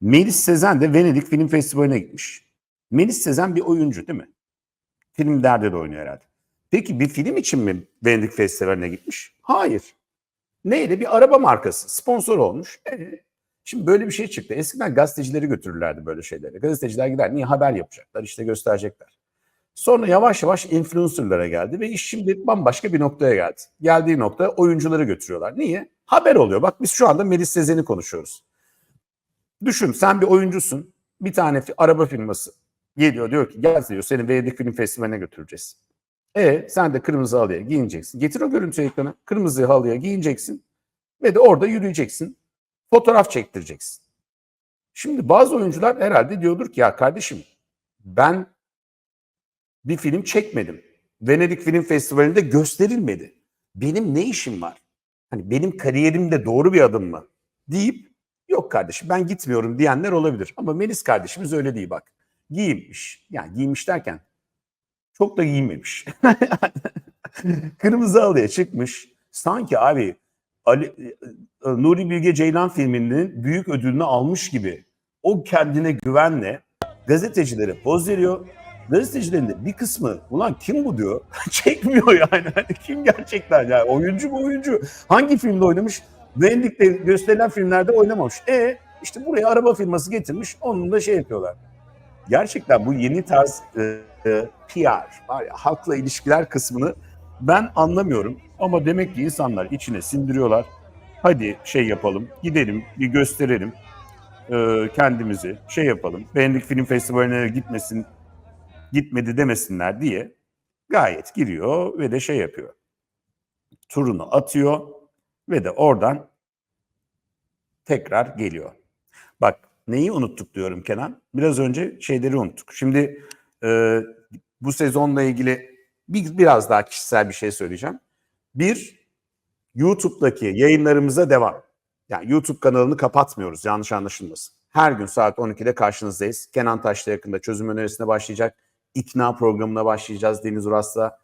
Melis Sezen de Venedik Film Festivali'ne gitmiş. Melis Sezen bir oyuncu değil mi? Filmlerde de oynuyor herhalde. Peki bir film için mi Venedik Festivali'ne gitmiş? Hayır. Neyle? Bir araba markası. Sponsor olmuş. E, şimdi böyle bir şey çıktı. Eskiden gazetecileri götürürlerdi böyle şeyleri. Gazeteciler gider. Niye? Haber yapacaklar. işte gösterecekler. Sonra yavaş yavaş influencerlara geldi ve iş şimdi bambaşka bir noktaya geldi. Geldiği nokta oyuncuları götürüyorlar. Niye? Haber oluyor. Bak biz şu anda Melis Sezen'i konuşuyoruz. Düşün sen bir oyuncusun. Bir tane araba firması geliyor diyor ki gel diyor seni Venedik Film Festivali'ne götüreceğiz. E sen de kırmızı halıya giyineceksin. Getir o görüntü ekrana. Kırmızı halıya giyineceksin ve de orada yürüyeceksin. Fotoğraf çektireceksin. Şimdi bazı oyuncular herhalde diyordur ki ya kardeşim ben bir film çekmedim. Venedik Film Festivali'nde gösterilmedi. Benim ne işim var? Hani benim kariyerimde doğru bir adım mı? Deyip yok kardeşim ben gitmiyorum diyenler olabilir. Ama Melis kardeşimiz öyle değil bak. Giyinmiş. Yani giyinmiş derken çok da giyinmemiş. Kırmızı halıya çıkmış. Sanki abi Ali, e, e, Nuri Bilge Ceylan filminin büyük ödülünü almış gibi o kendine güvenle gazetecilere poz veriyor. Gazetecilerin de bir kısmı ulan kim bu diyor. Çekmiyor yani. Hani kim gerçekten yani oyuncu mu oyuncu. Hangi filmde oynamış? Venedik'te gösterilen filmlerde oynamamış. E işte buraya araba firması getirmiş. Onun da şey yapıyorlar. Gerçekten bu yeni tarz e, e, PR var ya halkla ilişkiler kısmını ben anlamıyorum. Ama demek ki insanlar içine sindiriyorlar. Hadi şey yapalım, gidelim, bir gösterelim e, kendimizi, şey yapalım. Venedik Film Festivali'ne gitmesin, gitmedi demesinler diye gayet giriyor ve de şey yapıyor. Turunu atıyor ve de oradan tekrar geliyor. Bak neyi unuttuk diyorum Kenan. Biraz önce şeyleri unuttuk. Şimdi e, bu sezonla ilgili bir, biraz daha kişisel bir şey söyleyeceğim. Bir, YouTube'daki yayınlarımıza devam. Yani YouTube kanalını kapatmıyoruz yanlış anlaşılmasın. Her gün saat 12'de karşınızdayız. Kenan Taş'ta yakında çözüm önerisine başlayacak. İkna programına başlayacağız Deniz Uras'la.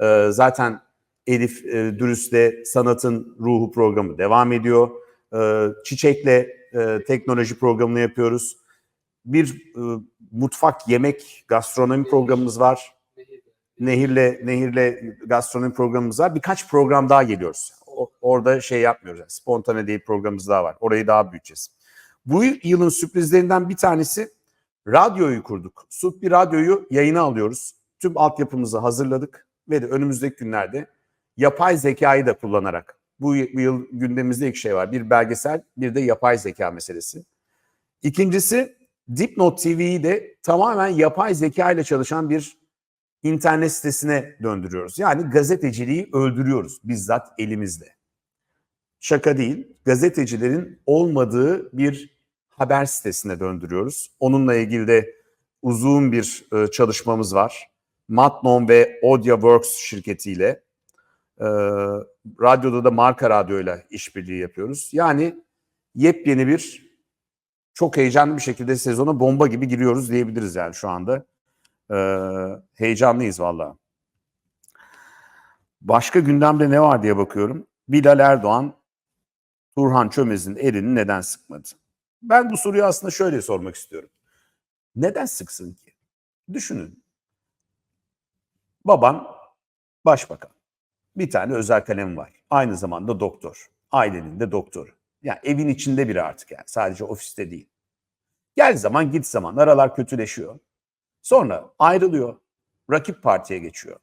Ee, zaten Elif e, Dürüst'le Sanatın Ruhu programı devam ediyor. Ee, Çiçek'le e, teknoloji programını yapıyoruz. Bir e, mutfak, yemek, gastronomi programımız var. Nehirle Nehirle gastronomi programımız var. Birkaç program daha geliyoruz. O- orada şey yapmıyoruz. Yani spontane değil programımız daha var. Orayı daha büyüteceğiz. Bu yılın sürprizlerinden bir tanesi radyoyu kurduk. Sup bir radyoyu yayına alıyoruz. Tüm altyapımızı hazırladık ve de önümüzdeki günlerde yapay zekayı da kullanarak bu, yıl gündemimizde iki şey var. Bir belgesel, bir de yapay zeka meselesi. İkincisi Dipnot TV'yi de tamamen yapay zeka ile çalışan bir internet sitesine döndürüyoruz. Yani gazeteciliği öldürüyoruz bizzat elimizle. Şaka değil, gazetecilerin olmadığı bir haber sitesine döndürüyoruz. Onunla ilgili de uzun bir e, çalışmamız var. Matnon ve Audiaworks şirketiyle. E, radyoda da Marka Radyo'yla işbirliği yapıyoruz. Yani yepyeni bir çok heyecanlı bir şekilde sezona bomba gibi giriyoruz diyebiliriz yani şu anda. Ee, heyecanlıyız valla. Başka gündemde ne var diye bakıyorum. Bilal Erdoğan, Turhan Çömez'in elini neden sıkmadı? Ben bu soruyu aslında şöyle sormak istiyorum. Neden sıksın ki? Düşünün. Baban başbakan. Bir tane özel kalem var. Aynı zamanda doktor. Ailenin de doktoru. Yani evin içinde biri artık yani. Sadece ofiste değil. Gel zaman git zaman aralar kötüleşiyor. Sonra ayrılıyor. Rakip partiye geçiyor.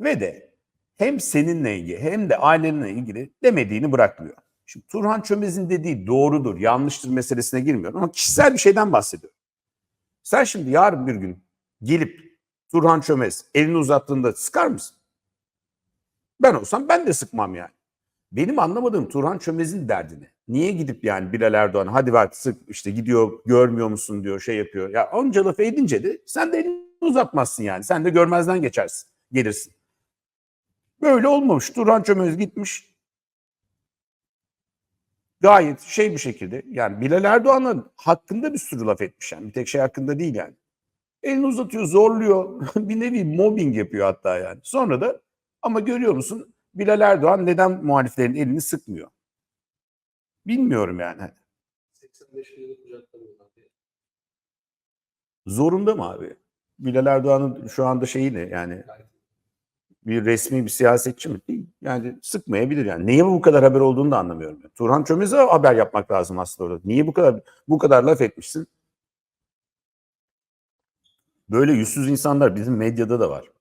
Ve de hem seninle ilgili hem de ailenle ilgili demediğini bırakmıyor. Şimdi Turhan Çömez'in dediği doğrudur, yanlıştır meselesine girmiyorum ama kişisel bir şeyden bahsediyorum. Sen şimdi yarın bir gün gelip Turhan Çömez elini uzattığında sıkar mısın? Ben olsam ben de sıkmam yani. Benim anlamadığım Turhan Çömez'in derdini. Niye gidip yani Bilal Erdoğan hadi bak sık işte gidiyor görmüyor musun diyor şey yapıyor. Ya onca lafı edince de sen de elini uzatmazsın yani. Sen de görmezden geçersin. Gelirsin. Böyle olmamış. Turhan Çömez gitmiş. Gayet şey bir şekilde yani Bilal Erdoğan'ın hakkında bir sürü laf etmiş yani. Bir tek şey hakkında değil yani. Elini uzatıyor, zorluyor. bir nevi mobbing yapıyor hatta yani. Sonra da ama görüyor musun Bilal Erdoğan neden muhaliflerin elini sıkmıyor? Bilmiyorum yani. 5 milyonu kucaklamıyorlar. Zorunda mı abi? Bilal Erdoğan'ın şu anda şeyi ne yani bir resmi bir siyasetçi mi? Değil. Yani sıkmayabilir yani. Niye bu kadar haber olduğunu da anlamıyorum. ben. Turhan Çömez'e haber yapmak lazım aslında orada. Niye bu kadar bu kadar laf etmişsin? Böyle yüzsüz insanlar bizim medyada da var.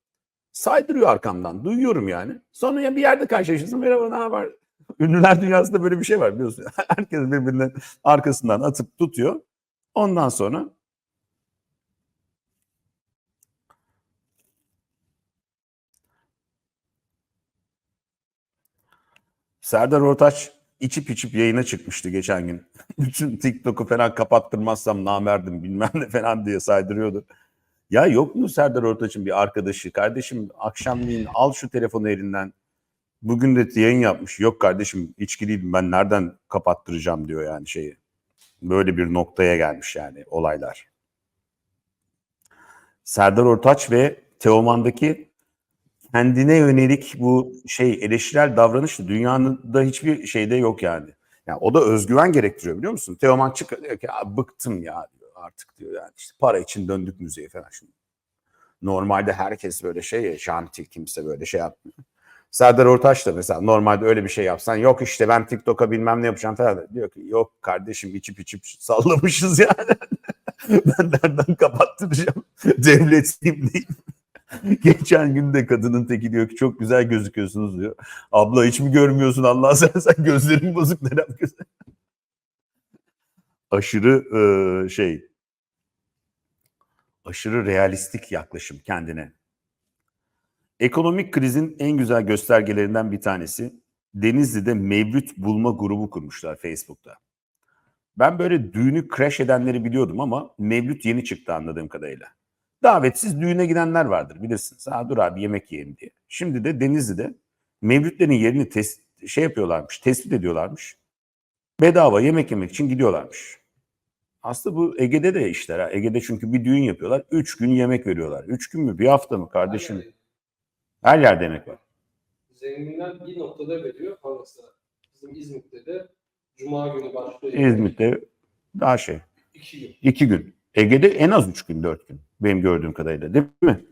Saydırıyor arkamdan. Duyuyorum yani. Sonra ya bir yerde karşılaşırsın. Merhaba ne haber? Ünlüler dünyasında böyle bir şey var biliyorsun. Herkes birbirinin arkasından atıp tutuyor. Ondan sonra Serdar Ortaç içip içip yayına çıkmıştı geçen gün. Bütün TikTok'u falan kapattırmazsam namerdim bilmem ne falan diye saydırıyordu. Ya yok mu Serdar Ortaç'ın bir arkadaşı? Kardeşim akşamleyin al şu telefonu elinden. Bugün de yayın yapmış. Yok kardeşim içkiliydim ben nereden kapattıracağım diyor yani şeyi. Böyle bir noktaya gelmiş yani olaylar. Serdar Ortaç ve Teoman'daki kendine yönelik bu şey eleştirel davranış da dünyanın da hiçbir şeyde yok yani. Yani o da özgüven gerektiriyor biliyor musun? Teoman çıkıyor diyor ki "Abi bıktım ya artık diyor yani işte para için döndük müziğe falan şimdi. Normalde herkes böyle şey ya şanti kimse böyle şey yapmıyor. Serdar Ortaç da mesela normalde öyle bir şey yapsan yok işte ben TikTok'a bilmem ne yapacağım falan diyor ki yok kardeşim içip içip sallamışız yani. ben nereden kapattıracağım devletiyim deyip. Geçen gün de kadının teki diyor ki çok güzel gözüküyorsunuz diyor. Abla hiç mi görmüyorsun Allah sen sen gözlerin bozuk neden güzel. Aşırı e, şey aşırı realistik yaklaşım kendine. Ekonomik krizin en güzel göstergelerinden bir tanesi Denizli'de Mevlüt Bulma grubu kurmuşlar Facebook'ta. Ben böyle düğünü crash edenleri biliyordum ama Mevlüt yeni çıktı anladığım kadarıyla. Davetsiz düğüne gidenler vardır bilirsiniz. Ha dur abi yemek yiyelim diye. Şimdi de Denizli'de Mevlütlerin yerini tes- şey yapıyorlarmış, tespit ediyorlarmış. Bedava yemek yemek için gidiyorlarmış. Aslında bu Ege'de de işler ha. Ege'de çünkü bir düğün yapıyorlar. Üç gün yemek veriyorlar. Üç gün mü? Bir hafta mı kardeşim? Yani Her yerde yemek var. zenginler bir noktada veriyor. Mesela bizim İzmit'te de Cuma günü başlıyor. İzmit'te daha şey. İki gün. iki gün. Ege'de en az üç gün, dört gün. Benim gördüğüm kadarıyla değil mi?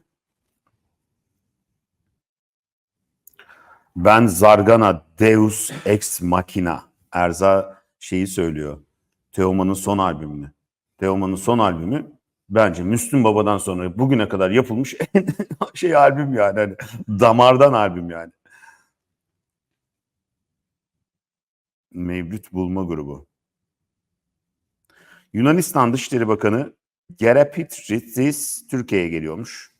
Ben Zargana Deus Ex Machina. Erza şeyi söylüyor. Teoman'ın son albümünü. Teoman'ın son albümü bence Müslüm Baba'dan sonra bugüne kadar yapılmış en şey albüm yani. Hani damardan albüm yani. Mevlüt Bulma Grubu. Yunanistan Dışişleri Bakanı Gerapitridis Türkiye'ye geliyormuş.